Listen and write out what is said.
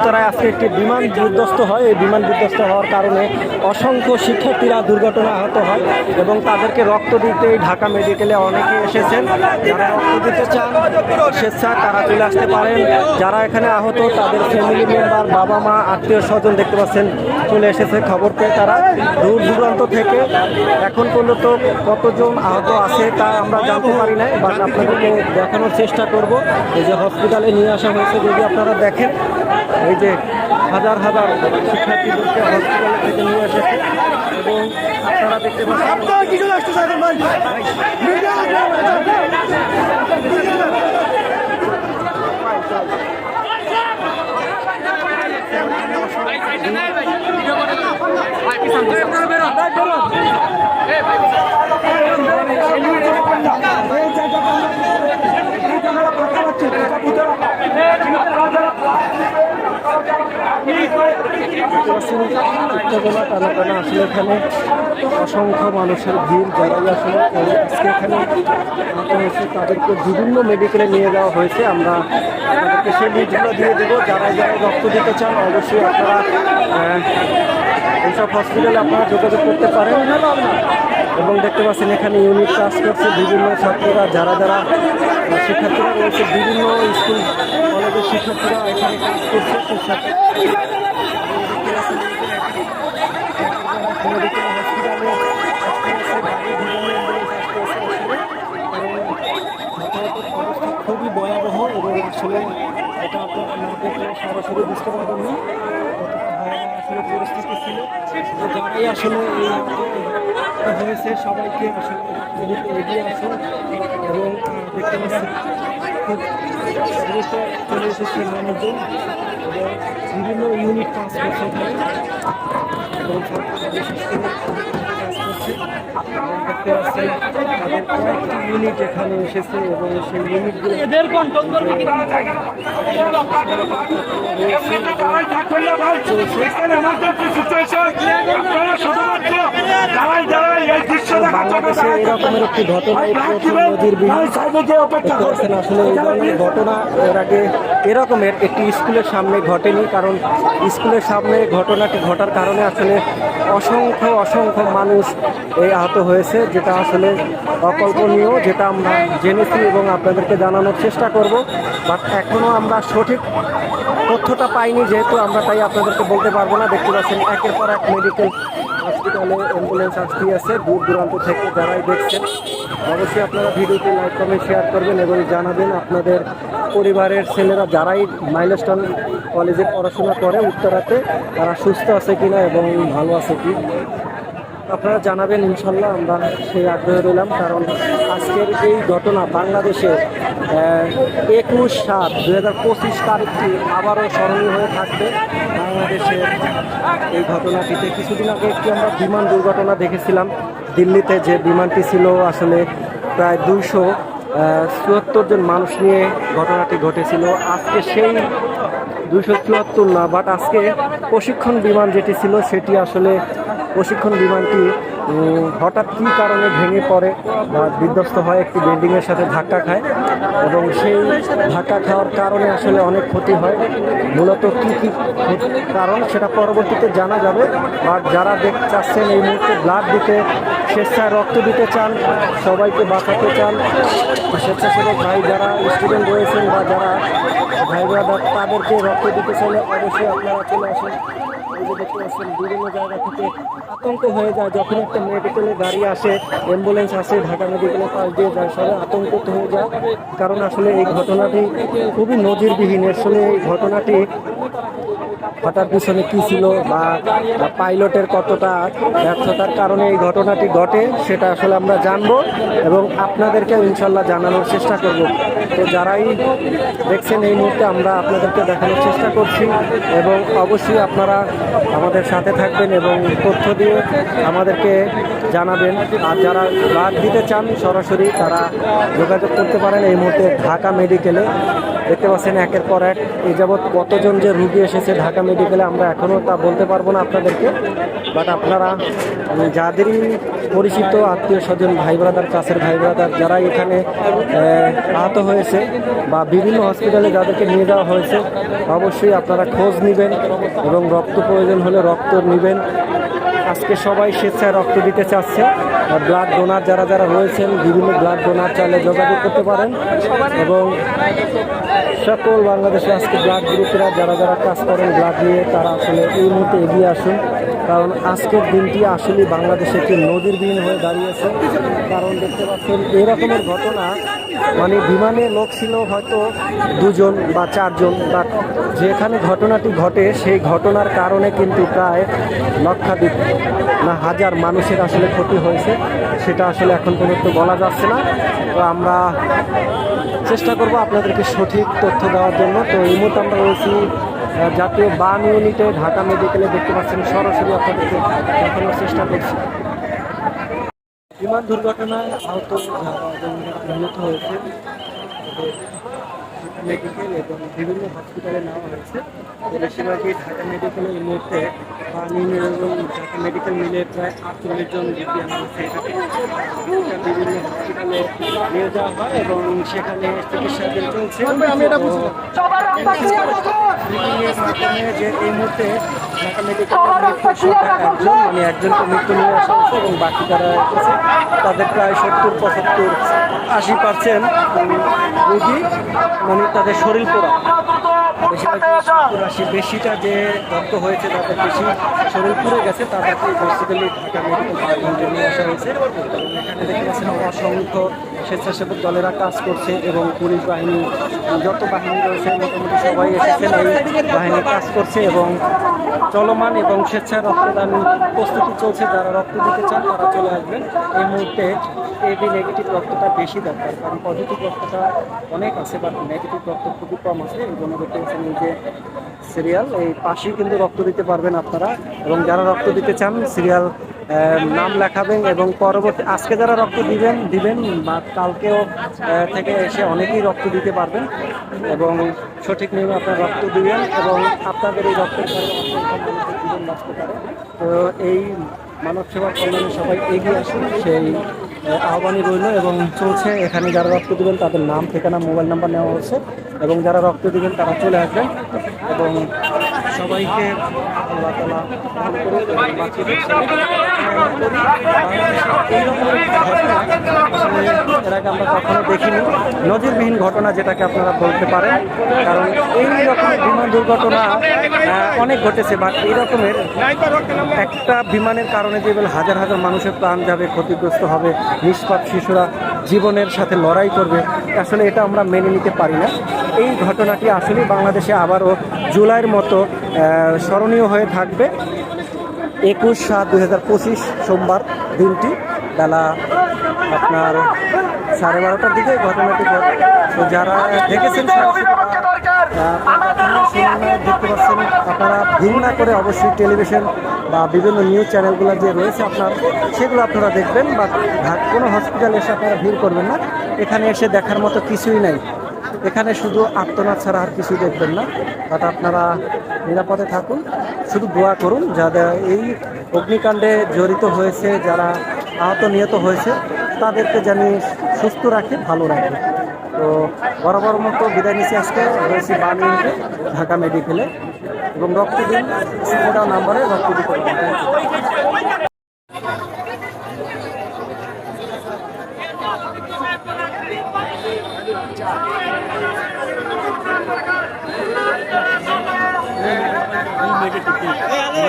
উত্তরায় আজকে একটি বিমান বিধ্বস্ত হয়। এই বিমান বিধ্বস্ত হওয়ার কারণে অসংখ্য শিক্ষার্থীরা দুর্ঘটনা আহত হয় এবং তাদেরকে রক্ত দিতে ঢাকা মেডিকেলে অনেকে এসেছেন। যারা রক্ত দিতে চান স্বেচ্ছা তারা চলে আসতে পারেন। যারা এখানে আহত, তাদের ফ্যামিলি মেম্বার বাবা মা আত্মীয় স্বজন দেখতে পাচ্ছেন। চলে এসেছে খবর পেয়ে তারা। দূর দূরান্ত থেকে এখন পর্যন্ত কতজন আহত আছে তা আমরা জানতে পারি নাই বাট আপনাদেরকে দেখানোর চেষ্টা করব। এই যে হসপিটালে নিয়ে আসা হয়েছে, যদি আপনারা দেখেন, এই যে হাজার হাজার শিক্ষার্থীদেরকে হসপিটালে থেকে নিয়ে এসেছে, এবং আপনারা দেখতে পাচ্ছেন বেরো বেরো উত্তেজনা টানা আসলে এখানে অসংখ্য মানুষের ভিড় যারাই আসলে। আজকে এখানে হয়েছে তাদেরকে বিভিন্ন মেডিকেলে নিয়ে যাওয়া হয়েছে। আমরা তাদেরকে সেই লিস্টগুলো দিয়ে দেবো। যারা যারা রক্ত দিতে চান, অবশ্যই আপনারা এইসব হসপিটালে আপনারা যোগাযোগ করতে পারেন। এবং দেখতে পাচ্ছেন এখানে ইউনিট কাজ করছে বিভিন্ন ছাত্ররা, যারা যারা শিক্ষার্থীরা রয়েছে, বিভিন্ন স্কুল, কলেজের শিক্ষার্থীরা এখানে কাজ করছে। খুবই ভয়াবহ এবং আসলে এটা আপনারা সরাসরি বুঝতে পারবেন না আসলে পরিস্থিতি ছিল। যারাই আসলে হয়েছে সবাইকে আসলে এগিয়ে আসুন এবং দেখতে পাচ্ছি খুব দ্রুত চলে এসেছে মানুষজন এবং বিভিন্ন ইউনিট কাজ এখানে এবং সরকার বিশেষ করে কাজ করছে এবং দেখতে পাচ্ছেন তাদের কয়েকটি ইউনিট এখানে এসেছে এবং সেই ইউনিটগুলো এদের কন্ট্রোল করবে কি বাংলাদেশে এরকমের একটি ঘটনা নজিরবিহীন আসলে এই ঘটনা এর আগে এরকমের একটি স্কুলের সামনে ঘটেনি কারণ স্কুলের সামনে ঘটনাটি ঘটার কারণে আসলে অসংখ্য অসংখ্য মানুষ এই আহত হয়েছে, যেটা আসলে অকল্পনীয়, যেটা আমরা জেনেছি এবং আপনাদেরকে জানানোর চেষ্টা করব। বাট এখনও আমরা সঠিক তথ্যটা পাইনি, যেহেতু আমরা তাই আপনাদেরকে বলতে পারব না। দেখতে পাচ্ছেন, একের পর এক মেডিকেল হসপিটালে অ্যাম্বুলেন্স আসতে আছে। দূর দূরান্ত থেকে যারাই দেখছেন, অবশ্যই আপনারা ভিডিওটি লাইক কমেন্ট শেয়ার করবেন এবং জানাবেন আপনাদের পরিবারের ছেলেরা যারাই মাইলস্টোন কলেজে পড়াশোনা করে উত্তরাতে, তারা সুস্থ আছে কিনা এবং ভালো আছে কি? আপনারা জানাবেন, ইনশাল্লাহ আমরা সেই আগ্রহে রইলাম, কারণ আজকের এই ঘটনা বাংলাদেশে একুশ সাত দু হাজার পঁচিশ তারিখটি আবারও স্মরণীয় হয়ে থাকবে? বাংলাদেশের এই ঘটনাটিতে কিছুদিন আগে একটি আমরা বিমান দুর্ঘটনা দেখেছিলাম। দিল্লিতে যে বিমানটি ছিল, আসলে প্রায় দুইশো চুয়াত্তর জন মানুষ নিয়ে ঘটনাটি ঘটেছিল। আজকে সেই দুইশো চুয়াত্তর না বাট আজকে প্রশিক্ষণ বিমান যেটি ছিল, সেটি আসলে প্রশিক্ষণ বিমানটি হঠাৎ কী কারণে ভেঙে পড়ে বা বিধ্বস্ত হয়, একটি বিল্ডিংয়ের সাথে ধাক্কা খায় এবং সেই ধাক্কা খাওয়ার কারণে আসলে অনেক ক্ষতি হয়। মূলত কী কী কারণ সেটা পরবর্তীতে জানা যাবে বাট যারা দেখতে চাচ্ছেন এই মুহূর্তে ব্লাড দিতে, স্বেচ্ছায় রক্ত দিতে চান, সবাইকে বাঁচাতে চান, স্বেচ্ছাসেবক ভাই যারা স্টুডেন্ট রয়েছেন বা যারা ভাই তাদেরকে রক্ত দিতে চাইলে অবশ্যই আপনারা চলে আসেন। যে দেখতে পাচ্ছেন বিভিন্ন জায়গা থেকে আতঙ্ক হয়ে যায়। যখন একটা মেডিকেলে গাড়ি আসে অ্যাম্বুলেন্স আসে, ঢাকা মেডিকেলের পাশ দিয়ে যায়, সবাই আতঙ্কিত হয়ে যায়। কারণ আসলে এই ঘটনাটি খুবই নজিরবিহীন। আসলে এই ঘটনাটি হঠাৎ পিছনে কী ছিল বা পাইলটের কতটা ব্যর্থতার কারণে এই ঘটনাটি ঘটে, সেটা আসলে আমরা জানব এবং আপনাদেরকে ইনশাল্লাহ জানানোর চেষ্টা করব। তো যারাই দেখছেন এই মুহূর্তে, আমরা আপনাদেরকে দেখানোর চেষ্টা করছি এবং অবশ্যই আপনারা আমাদের সাথে থাকবেন এবং তথ্য দিয়ে আমাদেরকে জানাবেন। আর যারা ব্লাড দিতে চান, সরাসরি তারা যোগাযোগ করতে পারেন এই মুহূর্তে ঢাকা মেডিকেলে। দেখতে পাচ্ছেন একের পর এক এই যাবৎ কতজন যে রুগী এসেছে ঢাকা মেডিকেলে আমরা এখনও তা বলতে পারব না আপনাদেরকে। বাট আপনারা যাদেরই পরিচিত আত্মীয় স্বজন, ভাই ব্রাদার কাছের ভাই ব্রাদার যারা এখানে আহত হয়েছে বা বিভিন্ন হসপিটালে যাদেরকে নিয়ে যাওয়া হয়েছে, অবশ্যই আপনারা খোঁজ নেবেন এবং রক্ত প্রয়োজন হলে রক্ত নেবেন। আজকে সবাই স্বেচ্ছায় রক্ত দিতে চাচ্ছে। আর ব্লাড ডোনার যারা যারা রয়েছেন, বিভিন্ন ব্লাড ডোনার চাইলে যোগাযোগ করতে পারেন। এবং সকল বাংলাদেশে আজকে ব্লাড গ্রুপেরা যারা যারা কাজ করেন ব্লাড নিয়ে তারা আসলে এই মুহূর্তে এগিয়ে আসুন। কারণ আজকের দিনটি আসলে বাংলাদেশে একটি নদীর দিন হয়ে দাঁড়িয়েছে। কারণ দেখতে পাচ্ছেন এরকমের ঘটনা মানে বিমানে লোক ছিল হয়তো দুজন বা চারজন বা যেখানে ঘটনাটি ঘটে, সেই ঘটনার কারণে কিন্তু প্রায় লক্ষাধিক না হাজার মানুষের আসলে ক্ষতি হয়েছে। সেটা আসলে এখন পর্যন্ত বলা যাচ্ছে না। তো আমরা চেষ্টা করব আপনাদেরকে সঠিক তথ্য দেওয়ার জন্য। তো এই মুহূর্তে আমরা রয়েছি জাতীয় বান ইউনিটে ঢাকা মেডিকেলে দেখতে পাচ্ছেন সরাসরি আপনাদেরকে দেখানোর চেষ্টা করছি। বিমান দুর্ঘটনায় আহত নিহত হয়েছে মেডিকেল এবং বিভিন্ন হসপিটালে নেওয়া হয়েছে বেশিরভাগই ঢাকা মেডিকেলের এই মুহূর্তে পানি এবং ঢাকা মেডিকেল মিলে প্রায় আটচল্লিশ জন রোগী আনা বিভিন্ন হসপিটালে নিয়ে যাওয়া হয় এবং সেখানে চিকিৎসাধীন চলছে। যে এই মুহূর্তে ঢাকা একজন মানে একজনকে মৃত্যু নিয়ে আসা হয়েছে এবং বাকি যারা এসেছে তাদের প্রায় সত্তর পঁচাত্তর আশি পার্সেন্ট রোগী মানে তাদের শরীর পোড়া। আশি বেশিটা যে রক্ত হয়েছে তাদের বেশি শরীর পুড়ে গেছে তাদেরকে বেসিক্যালি ঢাকা মেডিকেল ইউনিটে নিয়ে আসা হয়েছে। এখানে দেখতে পাচ্ছেন অসংখ্য স্বেচ্ছাসেবক দলেরা কাজ করছে এবং পুলিশ বাহিনী যত বাহিনী রয়েছে, মোটামুটি সবাই এসেছেন এই বাহিনী কাজ করছে এবং চলমান এবং স্বেচ্ছায় রক্তদান প্রস্তুতি চলছে। যারা রক্ত দিতে চান, তারা চলে আসবেন। এই মুহূর্তে এবি নেগেটিভ রক্তটা বেশি দরকার, কারণ পজিটিভ রক্তটা অনেক আছে বাট নেগেটিভ রক্ত খুবই কম আছে। এই জন্য দেখতে পাচ্ছেন এই যে সিরিয়াল এই পাশেই কিন্তু রক্ত দিতে পারবেন আপনারা। এবং যারা রক্ত দিতে চান সিরিয়াল নাম লেখাবেন এবং পরবর্তী আজকে যারা রক্ত দিবেন দিবেন বা কালকেও থেকে এসে অনেকেই রক্ত দিতে পারবেন এবং সঠিক নিয়মে আপনারা রক্ত দিবেন এবং আপনাদের এই রক্তের জীবন বাঁচতে পারে তো এই মানব সেবা কল্যাণে সবাই এগিয়ে আসুন সেই আহ, আহ্বানই রইল এবং চলছে। এখানে যারা রক্ত দেবেন তাদের নাম ঠিকানা মোবাইল নাম্বার নেওয়া হচ্ছে এবং যারা রক্ত দেবেন তারা চলে আসবেন এবং সবাইকে এর আগে আমরা কখনো দেখিনি। নজিরবিহীন ঘটনা যেটাকে আপনারা বলতে পারেন, কারণ এই রকম বিমান দুর্ঘটনা অনেক ঘটেছে বা এই রকমের একটা বিমানের কারণে যে হাজার হাজার মানুষের প্রাণ যাবে, ক্ষতিগ্রস্ত হবে, নিষ্পাপ শিশুরা জীবনের সাথে লড়াই করবে, আসলে এটা আমরা মেনে নিতে পারি না। এই ঘটনাটি আসলে বাংলাদেশে আবারও জুলাইয়ের মতো স্মরণীয় হয়ে থাকবে একুশ সাত দুই হাজার পঁচিশ সোমবার দিনটি। বেলা আপনার সাড়ে বারোটার দিকে ঘটনাটি ঘটে। তো যারা দেখেছেন দেখতে পাচ্ছেন, আপনারা ভিড় না করে অবশ্যই টেলিভিশন বা বিভিন্ন নিউজ চ্যানেলগুলো যে রয়েছে আপনার, সেগুলো আপনারা দেখবেন, বা কোনো হসপিটালে এসে আপনারা ভিড় করবেন না। এখানে এসে দেখার মতো কিছুই নাই। এখানে শুধু আত্মনাথ ছাড়া আর কিছু দেখবেন না তাতে আপনারা নিরাপদে থাকুন, শুধু দোয়া করুন যাদের এই অগ্নিকাণ্ডে জড়িত হয়েছে, যারা আহত, নিহত হয়েছে, তাদেরকে জানি সুস্থ রাখে, ভালো রাখে। তো বরাবর মতো বিদায় নিচ্ছি আজকে। রয়েছি বানিয়ে ঢাকা মেডিকেলে। এবং রক্ত দিন নাম্বারে রক্ত দিতে